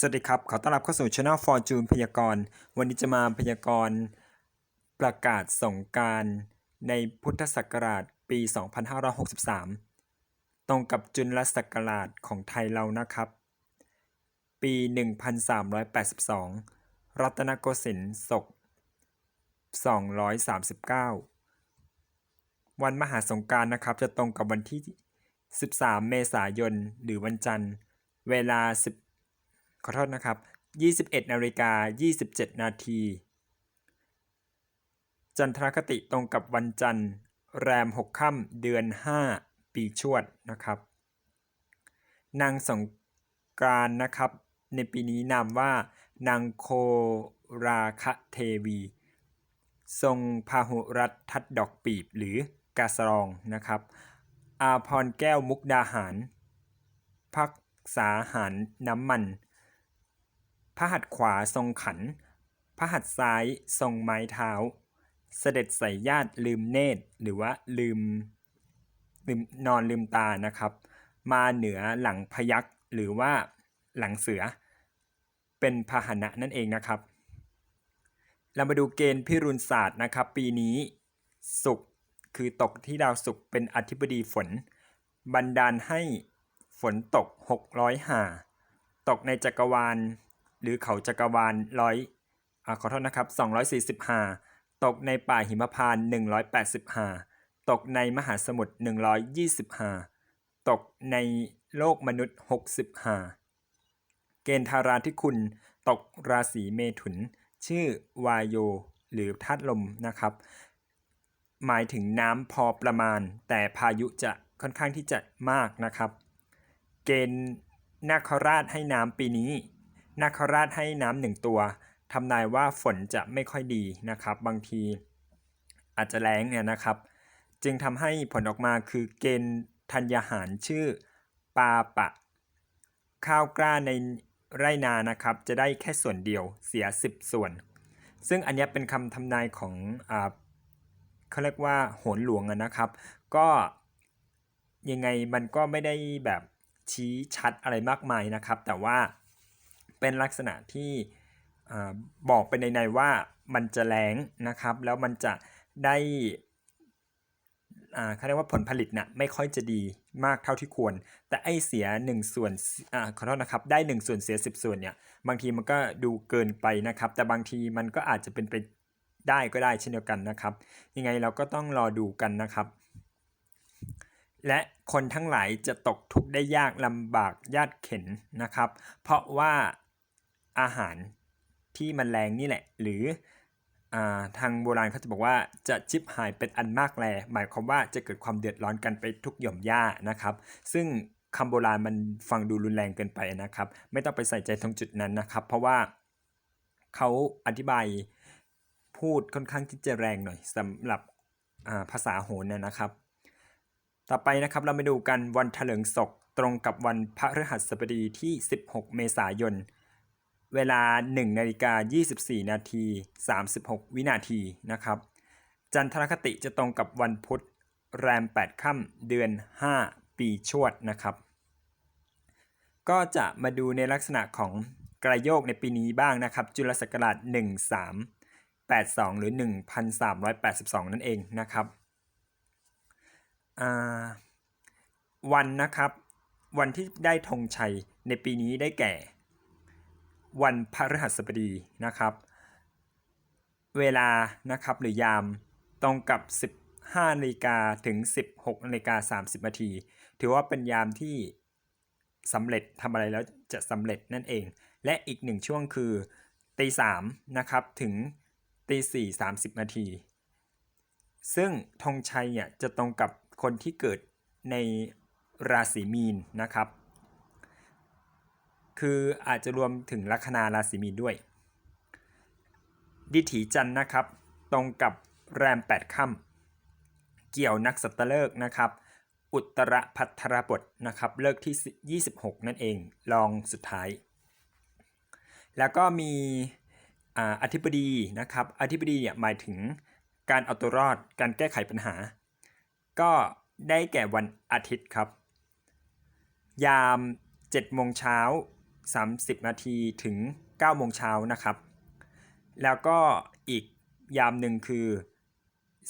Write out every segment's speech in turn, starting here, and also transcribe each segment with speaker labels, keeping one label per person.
Speaker 1: สวัสดีครับ ขอต้อนรับเข้าสู่ Channel Fortune พยากรณ์ วันนี้จะมาพยากรณ์ประกาศสงการในพุทธศักราชปี 2563 ตรงกับจุลศักราชของไทยเรานะครับ ปี 1382 รัตนโกสินทร์ศก 239 วันมหาสงการนะครับ จะตรงกับวันที่ 13 เมษายน หรือวันจันทร์ เวลา10 ขอโทษนะครับ 21นาฬิกา27 นาที จันทรคติตรงกับวันจันทร์ แรม 6 ค่ำเดือน 5 ปีชวดนะครับ นางสงกรานนะครับ ในปีนี้นามว่านางโคราคะเทวี ทรงพาหุรัตทัดดอกปีบหรือกาสรองนะครับ อาพรแก้วมุกดาหาร พักษาหารน้ำมัน พระหัตถ์ขวาทรงขัน พระหัตถ์ซ้ายทรงไม้เท้า เสด็จใส่ญาติลืมเนตรหรือว่าลืมลืมนอนลืมตานะครับ มาเหนือหลังพยักหรือว่าหลังเสือ เป็นพาหนะนั่นเองนะครับ เรามาดูเกณฑ์พิรุณศาสตร์นะครับ ปีนี้ศุกร์คือตกที่ดาวศุกร์เป็นอธิบดีฝน บันดาลให้ฝนตก 600หา ตกในจักรวาล หรือเขาจักรวาลร้อยอขอโทษนะครับ 245ตกในป่าหิมพานต์185ตกในมหาสมุทร125ตกในโลกมนุษย์65เกณฑ์ธาราธิคุณ ตกราศีเมถุน ชื่อวายโย หรือธาตุลมนะครับ หมายถึงน้ำพอประมาณ แต่พายุจะค่อนข้างที่จะมากนะครับ เกณฑ์นาคราชให้น้ำปีนี้ นาคราชให้น้ำหนึ่งตัวทำนายว่าฝนจะไม่ค่อยดีนะครับ บางทีอาจจะแล้งเนี่ยนะครับ จึงทำให้ผลออกมาคือเกณฑ์ธัญญาหารชื่อปาปะ ข้าวกล้าในไร่นานะครับ จะได้แค่ส่วนเดียวเสีย 10 ส่วน ซึ่งอันนี้เป็นคำทำนายของอเขาเรียกว่าโหนหลวงนะครับ ก็ยังไงมันก็ไม่ได้แบบชี้ชัดอะไรมากมายนะครับ แต่ว่า เป็นลักษณะที่อบอกไปในในๆว่ามันจะแรงนะครับ แล้วมันจะได้เขาเรียกว่าผลผลิตนะ่ะไม่ค่อยจะดีมากเท่าที่ควร แต่ไอเสีย1ส่วนอขอโทษนะครับ ได้1ส่วนเสีย 10 ส่วนเนี่ย บางทีมันก็ดูเกินไปนะครับ แต่บางทีมันก็อาจจะเป็นไปได้ก็ได้เช่นเดียวกันนะครับ ยังไงเราก็ต้องรอดูกันนะครับ และคนทั้งหลายจะตกทุกข์ได้ยากลำบากยากเข็นนะครับ เพราะว่า อาหารที่มันแรงนี่แหละ หรืออาทางโบราณเขาจะบอกว่าจะชิบหายเป็นอันมากแล หมายความว่าจะเกิดความเดือดร้อนกันไปทุกหย่อมย่านะครับ ซึ่งคำโบราณมันฟังดูรุนแรงเกินไปนะครับ ไม่ต้องไปใส่ใจตรงจุดนั้นนะครับ เพราะว่าเขาอธิบายพูดค่อนข้างที่จะแรงหน่อยสำหรับาภาษาโหรนะนะครับ ต่อไปนะครับเรามาดูกันวันเถลิงศกตรงกับวันพระฤหัสบดีที่ 16 เมษายน เวลา 1นาฬิกา24 นาที 36 วินาทีนะครับ จันทรคติจะตรงกับวันพุธแรม 8 ค่ำเดือน 5 ปีชวดนะครับ ก็จะมาดูในลักษณะของกระโยกในปีนี้บ้างนะครับ จุลศักราช 1382 หรือ 1382 นั่นเองนะครับวันนะครับ วันที่ได้ธงชัยในปีนี้ได้แก่ วันพฤหัสบดีนะครับ เวลานะครับหรือยามตรงกับ 15นาฬิกาถึง 16นาฬิกา30นาทีถือว่าเป็นยามที่สำเร็จทำอะไรแล้วจะสำเร็จนั่นเอง และอีกหนึ่งช่วงคือตีสามนะครับถึงตีสี่สามสิบนาที ซึ่งธงชัยเนี่ยจะตรงกับคนที่เกิดในราศีมีนนะครับ คืออาจจะรวมถึงลัคนาราศีมีนด้วย ดิถีจันทร์นะครับ ตรงกับแรม 8ค่ำเกี่ยวนักสัตฤกษ์นะครับ อุตรพัทรบทนะครับ เลิกที่ 26 นั่นเองลองสุดท้าย แล้วก็มีอ่าอธิบดีนะครับ อธิบดีเนี่ยหมายถึงการเอาตัวรอด การแก้ไขปัญหา ก็ได้แก่วันอาทิตย์ครับ ยาม7โมงเช้า 30 นาทีถึง9โมงเช้านะครับ แล้วก็อีกยามหนึ่งคือ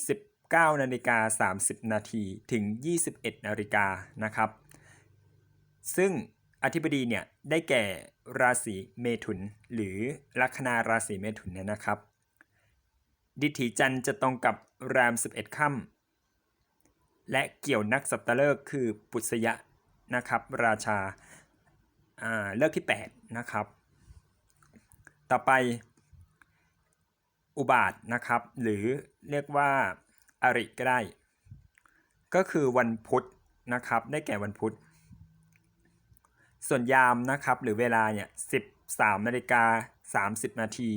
Speaker 1: 19นาฬิกา30 นาทีถึง 21นาฬิกานะครับ ซึ่งอธิบดีเนี่ยได้แก่ราศีเมถุน หรือลัคนาราศีเมถุนเนี่ยนะครับ ดิถีจันทร์จะตรงกับแรม11ค่ำและเกี่ยวนักสัตว์ฤกษ์คือปุษยะนะครับ ราชา อ่าเลิกที่ 8 นะครับ ต่อไป อุบาทนะครับ หรือเรียกว่าอริก็ได้ ก็คือวันพุธนะครับ ได้แก่วันพุธ ส่วนยามนะครับ หรือเวลาเนี่ย13นาฬิกา30 นาที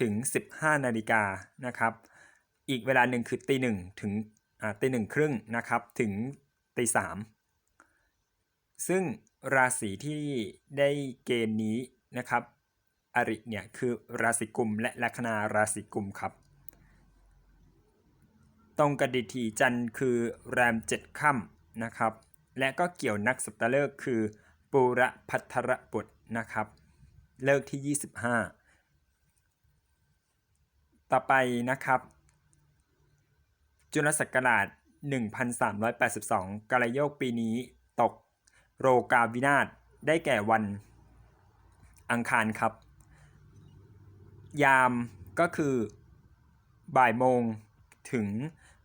Speaker 1: ถึง 15 นาฬิกานะครับ อีกเวลาหนึ่งคือตีหนึ่งถึงตีหนึ่งครึ่งนะครับ ถึงตีสามซึ่ง ราศีที่ได้เกณฑ์นี้นะครับอริเนี่ยคือราศีกุมและลัคนาราศีกุมครับตรงกับดิถีจันทร์คือแรมเจ็ดค่ำนะครับ และก็เกี่ยวนักสัตฤกษ์คือปุระพัทรบุตรนะครับ เลิกที่ 25 ต่อไปนะครับ จุลศักราช 1382กาลโยกปีนี้ตก โรกาวินาศได้แก่วันอังคารครับ ยามก็คือบ่ายโมงถึง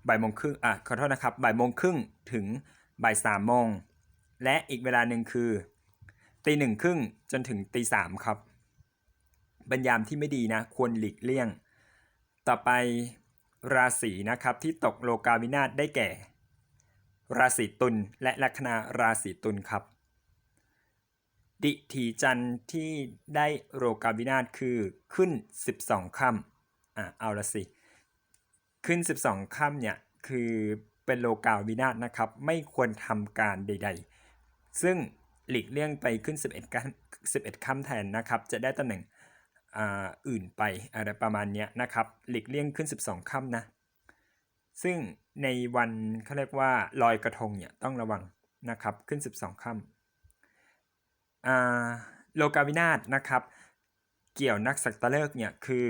Speaker 1: บ่ายโมงครึ่งอะขอโทษนะครับบ่ายโมงครึ่งถึงบ่ายสามโมงและอีกเวลาหนึ่งคือตีหนึ่งครึ่งจนถึงตีสามครับเป็นยามที่ไม่ดีนะ ควรหลีกเลี่ยง ต่อไปราศีนะครับที่ตกโลกาวินาศได้แก่ ราศีตุลและลัคนาราศีตุลครับ ดิถีจันทร์ที่ได้โรกาวินาศคือขึ้น 12ค่ำอะเอาละสิ ขึ้น 12ค่ำเนี่ยคือเป็นโลกาวินาศนะครับ ไม่ควรทำการใด ๆ ซึ่งหลีกเลี่ยงไปขึ้น 11ค่ำ11ค่ำแทนนะครับ จะได้ตำแหน่งอ,อื่นไปอะไรประมาณนี้นะครับ หลีกเลี่ยงขึ้น 12ค่ำนะ ซึ่งในวันเขาเรียกว่าลอยกระทงเนี่ยต้องระวังนะครับขึ้น 12ค่ำอ่าโลกาวินาศนะครับ เกี่ยวนักสักตะเลิกเนี่ยคือ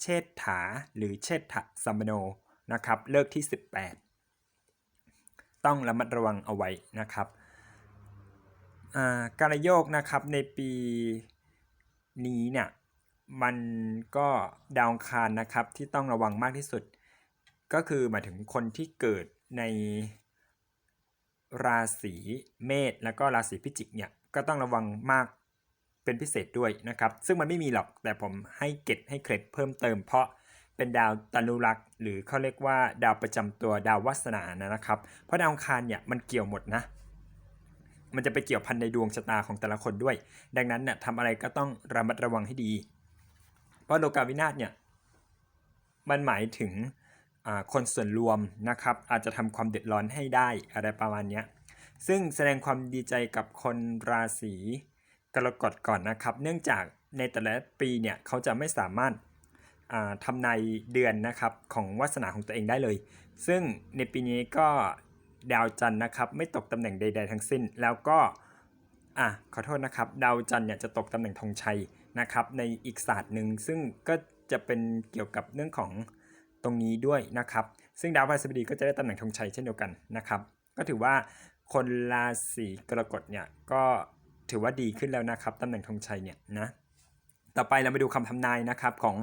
Speaker 1: เชษฐาหรือเชษฐสัมมโนนะครับเลิกที่ 18 ต้องระมัดระวังเอาไว้นะครับอ่าการโยกนะครับในปีนี้เนี่ยมันก็ดาวคารนะครับที่ต้องระวังมากที่สุด ก็คือหมายถึงคนที่เกิดในราศีเมษแล้วก็ราศีพิจิกเนี่ยก็ต้องระวังมากเป็นพิเศษด้วยนะครับ ซึ่งมันไม่มีหรอกแต่ผมให้เก็ตให้เคล็ดเพิ่มเติม เพราะเป็นดาวตนุรักษ์หรือเขาเรียกว่าดาวประจำตัวดาววัสนานะครับ เพราะดาวอังคารเนี่ยมันเกี่ยวหมดนะ มันจะไปเกี่ยวพันในดวงชะตาของแต่ละคนด้วย ดังนั้นเนี่ยทำอะไรก็ต้องระมัดระวังให้ดี เพราะโลกาวินาศเนี่ยมันหมายถึง คนส่วนรวมนะครับ อาจจะทำความเดือดร้อนให้ได้อะไรประมาณนี้ซึ่งแสดงความดีใจกับคนราศีกรกฎก่อนนะครับ เนื่องจากในแต่ละปีเนี่ยเขาจะไม่สามารถทำนายเดือนนะครับของวาสนาของตัวเองได้เลย ซึ่งในปีนี้ก็ดาวจันทร์นะครับ ไม่ตกตำแหน่งใด ๆ ทั้งสิ้น แล้วก็อะขอโทษนะครับ ดาวจันทร์เนี่ยจะตกตำแหน่งธงชัยนะครับ ในอีกศาสตร์หนึ่งซึ่งก็จะเป็นเกี่ยวกับเรื่องของ ตรงนี้ด้วยนะครับ ซึ่งดาวพฤหัสบดีก็จะได้ตำแหน่งธงชัยเช่นเดียวกันนะครับ ก็ถือว่าคนราศีกรกฎเนี่ยก็ถือว่าดีขึ้นแล้วนะครับตำแหน่งธงชัยเนี่ยนะต่อไปเราไปดูคำทำนายนะครับของ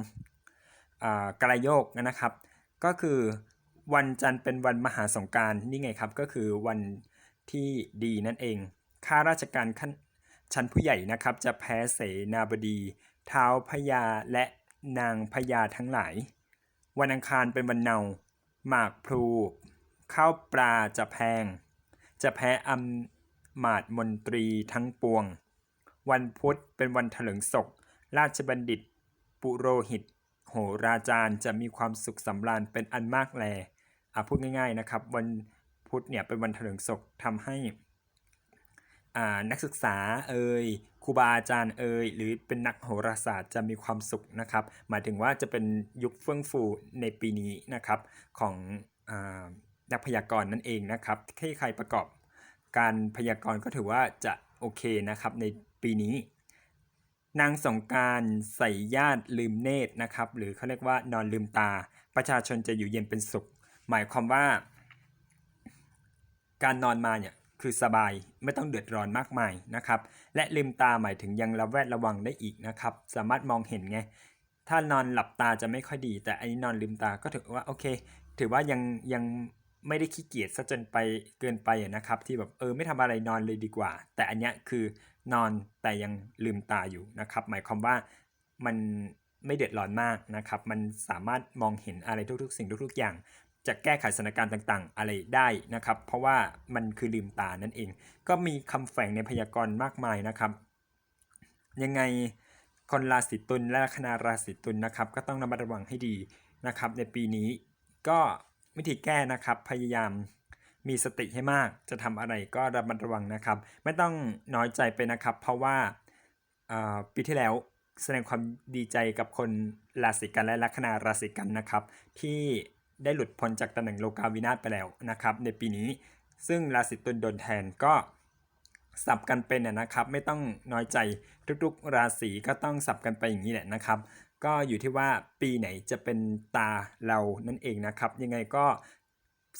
Speaker 1: กรายโยกนะครับ ก็คือวันจันทร์เป็นวันมหาสงการนี่ไงครับก็คือวันที่ดีนั่นเอง ข้าราชการขั้นชั้นผู้ใหญ่นะครับ จะแพ้เสนาบดี เท้าพญาและนางพญาทั้งหลาย วันอังคารเป็นวันเนา หมากพลูข้าวปลาจะแพง จะแพ้อำมาตมนตรีทั้งปวง วันพุธเป็นวันถลิงศก ราชบัณฑิต ปุโรหิต โหราจารย์จะมีความสุขสำราญเป็นอันมากแลอะพูดง่าย ๆนะครับ วันพุธเนี่ยเป็นวันถลิงศกทำให้ นักศึกษาเอ่ยครูบาอาจารย์เอ่ยหรือเป็นนักโหราศาสตร์จะมีความสุขนะครับ หมายถึงว่าจะเป็นยุคเฟื่องฟูในปีนี้นะครับของอนักพยากรณ์นั่นเองนะครับที่ใครประกอบการพยากรณ์ก็ถือว่าจะโอเคนะครับในปีนี้ นางสงการใส่ญาติลืมเนตรนะครับ หรือเขาเรียกว่านอนลืมตา ประชาชนจะอยู่เย็นเป็นสุข หมายความว่า การนอนมาเนี่ย คือสบายไม่ต้องเดือดร้อนมากมายนะครับและลืมตาหมายถึงยังระแวดระวังได้อีกนะครับสามารถมองเห็นไงถ้านอนหลับตาจะไม่ค่อยดี แต่อันนี้นอนลืมตาก็ถือว่าโอเค ถือว่ายังยังไม่ได้ขี้เกียจซะจนไปเกินไปนะครับ ที่แบบเออไม่ทำอะไรนอนเลยดีกว่า แต่อันเนี้ยคือนอนแต่ยังลืมตาอยู่นะครับ หมายความว่ามันไม่เดือดร้อนมากนะครับ มันสามารถมองเห็นอะไรทุกๆ สิ่งทุก ๆ อย่าง จะแก้ไขสถานการณ์ต่างๆ อะไรได้นะครับ เพราะว่ามันคือลืมตานั่นเอง ก็มีคำแฝงในพยากรณ์มากมายนะครับ ยังไงคนราศีตุลและลัคนาราศีตุลนะครับ ก็ต้องระมัดระวังให้ดีนะครับ ในปีนี้ก็วิธีแก้นะครับพยายามมีสติให้มาก จะทำอะไรก็ระมัดระวังนะครับ ไม่ต้องน้อยใจไปนะครับ เพราะว่าปีที่แล้วแสดงความดีใจกับคนราศีกันและลัคนาราศีกันนะครับ ที่ ได้หลุดพ้นจากตำแหน่งโลกาวินาศไปแล้วนะครับ ในปีนี้ซึ่งราศีตุลโดนแทนก็สับกันเป็นนะครับ ไม่ต้องน้อยใจทุกๆ ราศีก็ต้องสับกันไปอย่างนี้แหละนะครับ ก็อยู่ที่ว่าปีไหนจะเป็นตาเรานั่นเองนะครับ ยังไงก็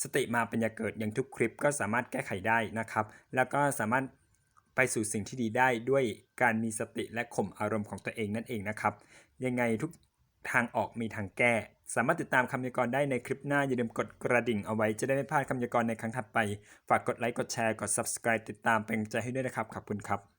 Speaker 1: สติมาป็นยาเกิดอย่างทุกคลิปก็สามารถแก้ไขได้นะครับ แล้วก็สามารถไปสู่สิ่งที่ดีได้ด้วยการมีสติและข่มอารมณ์ของตัวเองนั่นเองนะครับ ยังไงทุกทางออกมีทางแก้ สามารถติดตามคำยากรณ์ได้ในคลิปหน้าอย่าลืมกดกระดิ่งเอาไว้จะได้ไม่พลาดคำยากรณ์ในครั้งถัดไป ฝากกดไลค์กดแชร์กด subscribe ติดตามเป็นกำลังใจให้ด้วยนะครับขอบคุณครับ